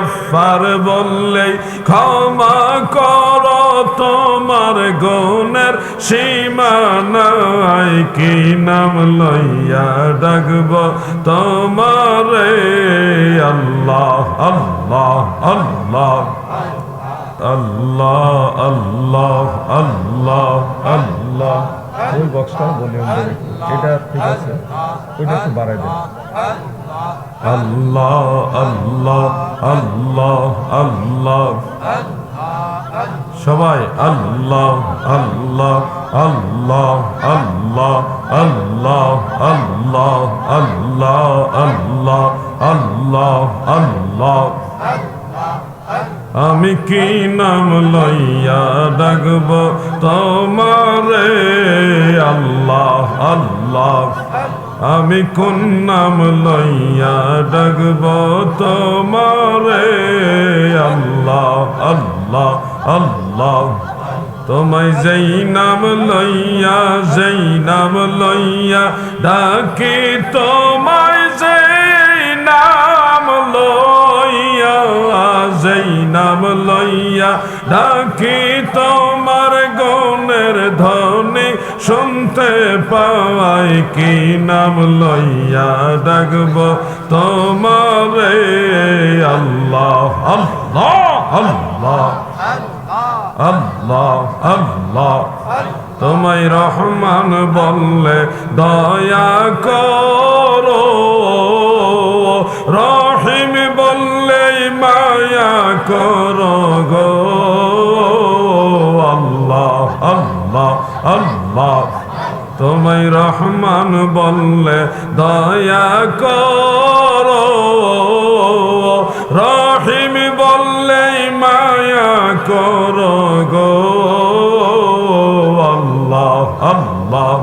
গফার বললেই ক্ষমা কর তোমার গুণের সীমানায় কি নাম লইয়া ডাকব তোমারে? আল্লাহ আল্লাহ আল্লাহ। আল্লাহ আল্লাহ আল্লাহ আল্লাহ। ওই বক্সটা ভলিউম দেবে এটা ঠিক আছে ওইটা একটু বাড়াই দেন আল্লাহ আল্লাহ আল্লাহ আল্লাহ সবাই আল্লাহ আল্লাহ আল্লাহ আল্লাহ আল্লাহ আল্লাহ আল্লাহ আল্লাহ আল্লাহ আল্লাহ আমি কি নাম লইয়া ডাকব তোমারে আল্লাহ, আমি কোন নাম লইয়া ডাকব তোমারে? আল্লাহ আল্লাহ আল্লাহ। তোমায় যেই নাম লইয়া, যেই নাম লইয়া ডাকি, তোমায় যেই নাম লইয়া, যেই নাম লইয়া ডাকি, তোমার গনের ধ্বনি শুনতে পাই কি নাম লইয়া ডাকব? তোমারে আল্লাহ আল্লাহ আল্লাহ আল্লাহ আল্লাহ। তোমায় রহমান বললে দয়া করো। রহিম বললে মায়া করো গো। তোমায় রহমান বললে দয়া করো। রহিম বললে মায়া করো গো। আল্লাহ আল্লাহ।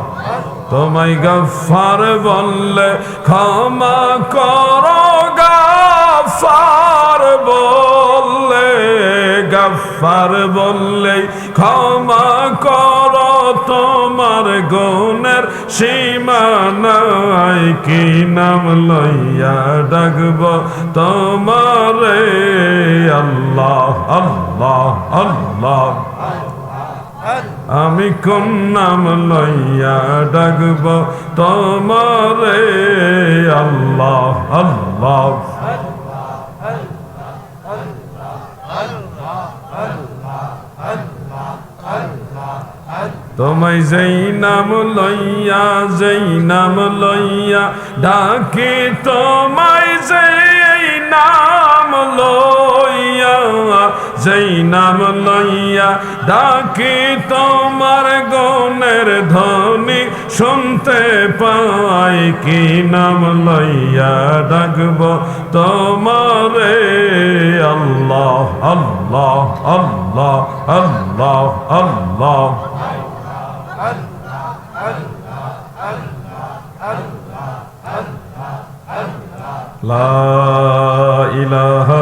তোমায় গফার বললে ক্ষমা করো গাফার গফার বললে, ক্ষমা কর তোমার গুণের সীমানায় কি নাম লইয়া ডাকব? তোমারে আল্লাহ আল্লাহ আল্লাহ। আমি কোন নাম লইয়া ডাকব? তোমারে আল্লাহ আল্লাহ। তোমায় যেই নাম লইয়া যেই নাম লইয়া ডাকি তোমায় যেই নাম লইয়া যেই নাম লইয়া ডাকি তোমার গনের ধ্বনি শুনতে পাই কি নাম লইয়া ডাকব তোমারে? আল্লাহ আল্লাহ আল্লাহ আল্লাহ আল্লাহ। লা ইলাহা